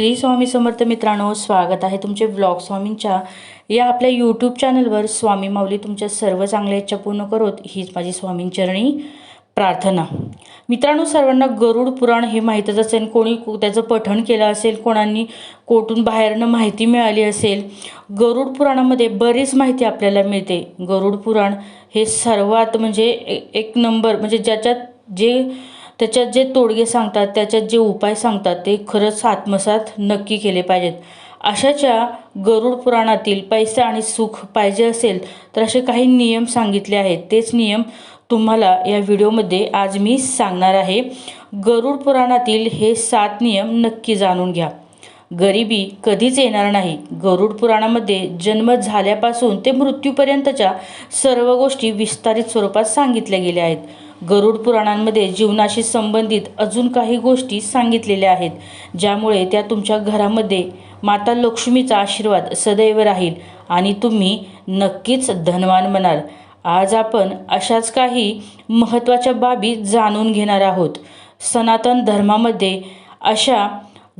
श्री स्वामी समर्थ मित्रांनो स्वागत आहे तुमचे ब्लॉग स्वामींच्या या आपल्या यूट्यूब चॅनलवर स्वामी माऊली तुमच्या सर्व चांगल्या इच्छा पूर्ण करोत. हीच माझी स्वामींचरणी प्रार्थना. मित्रांनो सर्वांना गरुड पुराण हे माहीतच असेल. कोणी त्याचं पठण केलं असेल कोणांनी कोठून बाहेरनं माहिती मिळाली असेल. गरुड पुराणामध्ये बरीच माहिती आपल्याला मिळते. गरुड पुराण हे सर्वात म्हणजे एक नंबर म्हणजे ज्याच्यात जे त्याच्यात जे तोडगे सांगतात त्याच्यात जे उपाय सांगतात ते खरंच आत्मसात नक्की केले पाहिजेत. अशाच्या गरुड पुराणातील पैसा आणि सुख पाहिजे असेल तर असे काही नियम सांगितले आहेत. तेच नियम तुम्हाला या व्हिडिओमध्ये आज मी सांगणार आहे. गरुड पुराणातील हे सात नियम नक्की जाणून घ्या. गरिबी कधीच येणार नाही. गरुड पुराणामध्ये जन्म झाल्यापासून ते मृत्यूपर्यंतच्या सर्व गोष्टी विस्तारित स्वरूपात सांगितल्या गेल्या आहेत. गरुड पुराणांमध्ये जीवनाशी संबंधित अजून काही गोष्टी सांगितलेल्या आहेत ज्यामुळे त्या तुमच्या घरामध्ये माता लक्ष्मीचा आशीर्वाद सदैव राहील आणि तुम्ही नक्कीच धनवान बनाल आज आपण अशाच काही महत्त्वाच्या बाबी जाणून घेणार आहोत. सनातन धर्मामध्ये अशा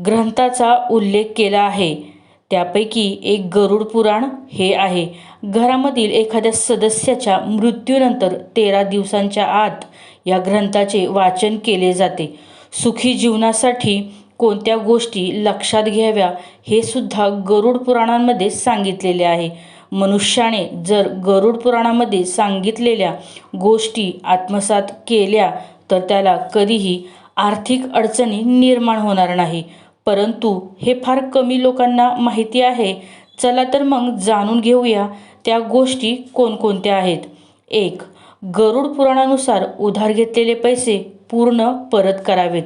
ग्रंथाचा उल्लेख केला आहे. त्यापैकी एक गरुड पुराण हे आहे. घरामधील एखाद्या सदस्याच्या मृत्यूनंतर तेरा दिवसांच्या आत या ग्रंथाचे वाचन केले जाते. सुखी जीवनासाठी कोणत्या गोष्टी लक्षात घ्याव्या हे सुद्धा गरुड पुराणांमध्ये सांगितलेले आहे. मनुष्याने जर गरुड पुराणामध्ये सांगितलेल्या गोष्टी आत्मसात केल्या तर त्याला कधीही आर्थिक अडचणी निर्माण होणार नाही. परंतु हे फार कमी लोकांना माहिती आहे. चला तर मग जाणून घेऊया त्या गोष्टी कोणकोणत्या आहेत. एक गरुड पुराणानुसार उधार घेतलेले पैसे पूर्ण परत करावेत.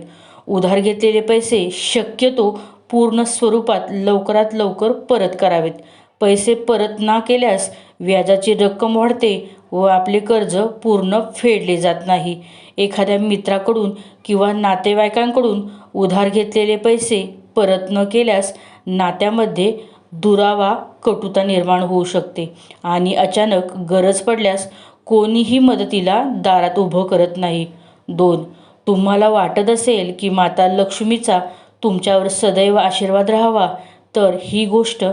उधार घेतलेले पैसे शक्यतो पूर्ण स्वरूपात लवकरात लवकर परत करावेत. पैसे परत ना केल्यास व्याजाची रक्कम वाढते व आपले कर्ज पूर्ण फेडले जात नाही. एखाद्या मित्राकडून किंवा नातेवाईकांकडून उधार घेतलेले पैसे परत न केल्यास नात्यामध्ये दुरावा कटुता निर्माण होऊ शकते आणि अचानक गरज पडल्यास कोणीही मदतीला दारात उभं करत नाही. दोन तुम्हाला वाटत असेल की माता लक्ष्मीचा तुमच्यावर सदैव आशीर्वाद राहावा तर ही गोष्ट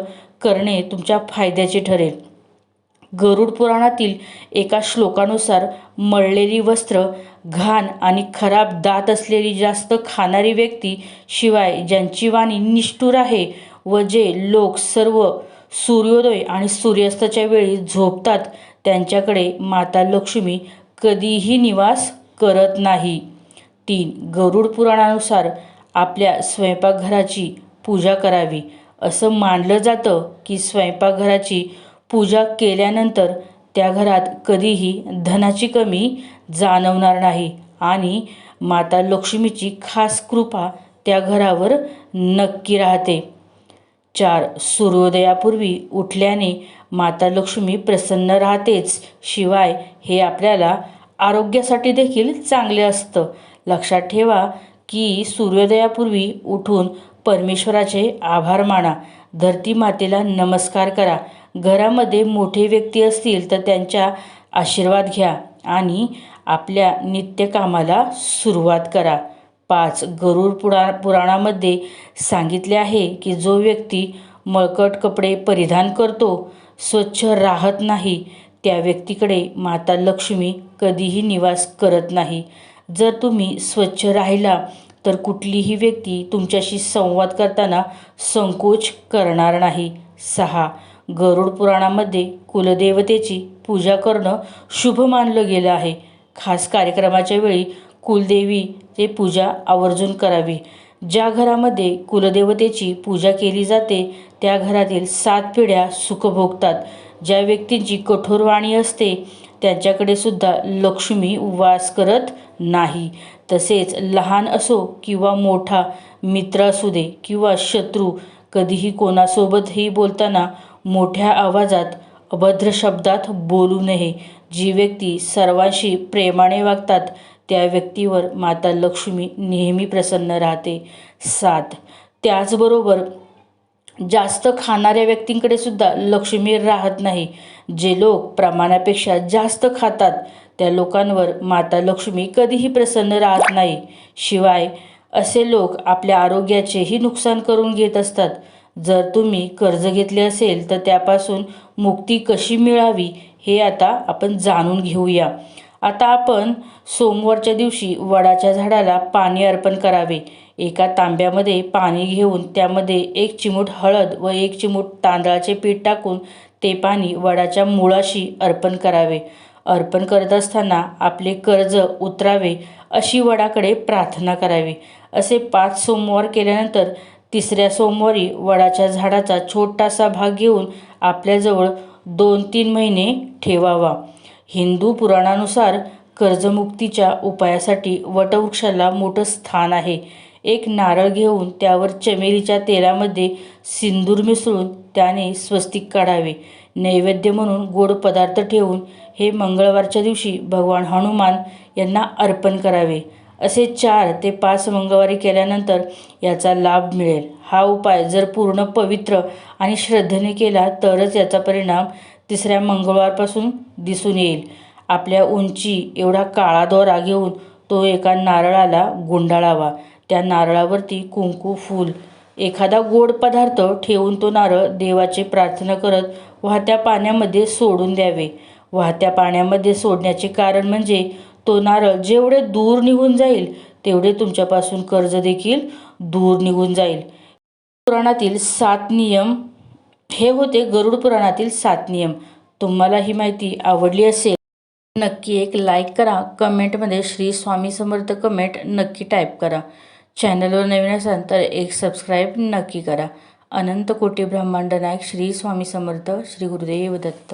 करणे तुमच्या फायद्याचे ठरेल. गरुड पुराणातील एका श्लोकानुसार मळलेली वस्त्र घाण आणि खराब दात असलेली जास्त खाणारी व्यक्ती शिवाय ज्यांची वाणी निष्ठुर आहे व जे लोक सर्व सूर्योदय आणि सूर्यास्ताच्या वेळी झोपतात त्यांच्याकडे माता लक्ष्मी कधीही निवास करत नाही. तीन गरुड पुराणानुसार आपल्या स्वयंपाकघराची पूजा करावी. असं मानलं जातं की स्वयंपाकघराची पूजा केल्यानंतर त्या घरात कधीही धनाची कमी जाणवणार नाही आणि माता लक्ष्मीची खास कृपा त्या घरावर नक्की राहते. चार सूर्योदयापूर्वी उठल्याने माता लक्ष्मी प्रसन्न राहतेच. शिवाय हे आपल्याला आरोग्यासाठी देखील चांगले असतं. लक्षात ठेवा की सूर्योदयापूर्वी उठून परमेश्वराचे आभार माना. धरती मातेला नमस्कार करा. घरामध्ये मोठे व्यक्ती असतील तर त्यांच्या आशीर्वाद घ्या आणि आपल्या नित्यकामाला सुरुवात करा. पाच गरुड पुरा पुराणामध्ये सांगितले आहे की जो व्यक्ती मळकट कपडे परिधान करतो स्वच्छ राहत नाही त्या व्यक्तीकडे माता लक्ष्मी कधीही निवास करत नाही. जर तुम्ही स्वच्छ राहिला तर कुठलीही व्यक्ती तुमच्याशी संवाद करताना संकोच करणार नाही. सहा गरुड पुराणामध्ये कुलदेवतेची पूजा करणं शुभ मानलं गेलं आहे. खास कार्यक्रमाच्या वेळी कुलदेवी ते पूजा आवर्जून करावी. ज्या घरामध्ये कुलदेवतेची पूजा केली जाते त्या घरातील सात पिढ्या सुख भोगतात. ज्या व्यक्तींची कठोर वाणी असते त्यांच्याकडे सुद्धा लक्ष्मी वास करत नाही. तसेच लहान असो किंवा मोठा मित्र असू दे किंवा शत्रू कधीही कोणासोबतही बोलताना मोठ्या आवाजात अभद्र शब्दात बोलू नये. जी व्यक्ती सर्वांशी प्रेमाने वागतात त्या व्यक्तीवर माता लक्ष्मी नेहमी प्रसन्न राहते. सात. त्याचबरोबर जास्त खाणाऱ्या व्यक्तींकडे सुद्धा लक्ष्मी राहत नाही. जे लोक प्रमाणापेक्षा जास्त खातात त्या लोकांवर माता लक्ष्मी कधीही प्रसन्न राहत नाही. शिवाय असे लोक आपल्या आरोग्याचेही नुकसान करून घेत असतात. जर तुम्ही कर्ज घेतले असेल तर त्यापासून मुक्ती कशी मिळावी हे आता आपण जाणून घेऊया. आता आपण सोमवारच्या दिवशी वडाच्या झाडाला पाणी अर्पण करावे. एका तांब्यामध्ये पाणी घेऊन त्यामध्ये एक चिमूट हळद व एक चिमूट तांदळाचे पीठ टाकून ते पाणी वडाच्या मुळाशी अर्पण करावे. अर्पण करत असताना आपले कर्ज उतरावे अशी वडाकडे प्रार्थना करावी. असे पाच सोमवार केल्यानंतर तिसऱ्या सोमवारी वडाच्या झाडाचा छोटासा भाग घेऊन आपल्याजवळ दोन तीन महिने ठेवावा. हिंदू पुराणानुसार कर्जमुक्तीच्या उपायासाठी वटवृक्षाला मोठं स्थान आहे. एक नारळ घेऊन त्यावर चमेलीच्या तेलामध्ये सिंदूर मिसळून त्याने स्वस्तिक काढावे. नैवेद्य म्हणून गोड पदार्थ ठेवून हे मंगळवारच्या दिवशी भगवान हनुमान यांना अर्पण करावे. असे चार ते पाच मंगळवारी केल्यानंतर याचा लाभ मिळेल. हा उपाय जर पूर्ण पवित्र आणि श्रद्धेने केला तरच याचा परिणाम तिसऱ्या मंगळवारपासून दिसून येईल. आपल्या उंची एवढा काळा दोरा घेऊन तो एका नारळाला गुंडाळावा. त्या नारळावरती कुंकू फूल एखादा गोड पदार्थ ठेवून तो नारळ देवाची प्रार्थना करत वाहत्या पाण्यामध्ये सोडून द्यावे. वाहत्या पाण्यामध्ये सोडण्याचे कारण म्हणजे तो नारळ जेवढे दूर निघून जाईल तेवढे तुमच्यापासून कर्ज देखील दूर निघून जाईल. पुराणातील सात नियम हे होते गरुड पुराणातील सात नियम. तुम्हाला ही माहिती आवडली असेल नक्की एक लाईक करा. कमेंटमध्ये श्री स्वामी समर्थ कमेंट नक्की टाईप करा. चॅनलवर नवीन असाल तर एक सबस्क्राईब नक्की करा. अनंत कोटी ब्रह्मांड नायक श्री स्वामी समर्थ श्री गुरुदेव दत्त.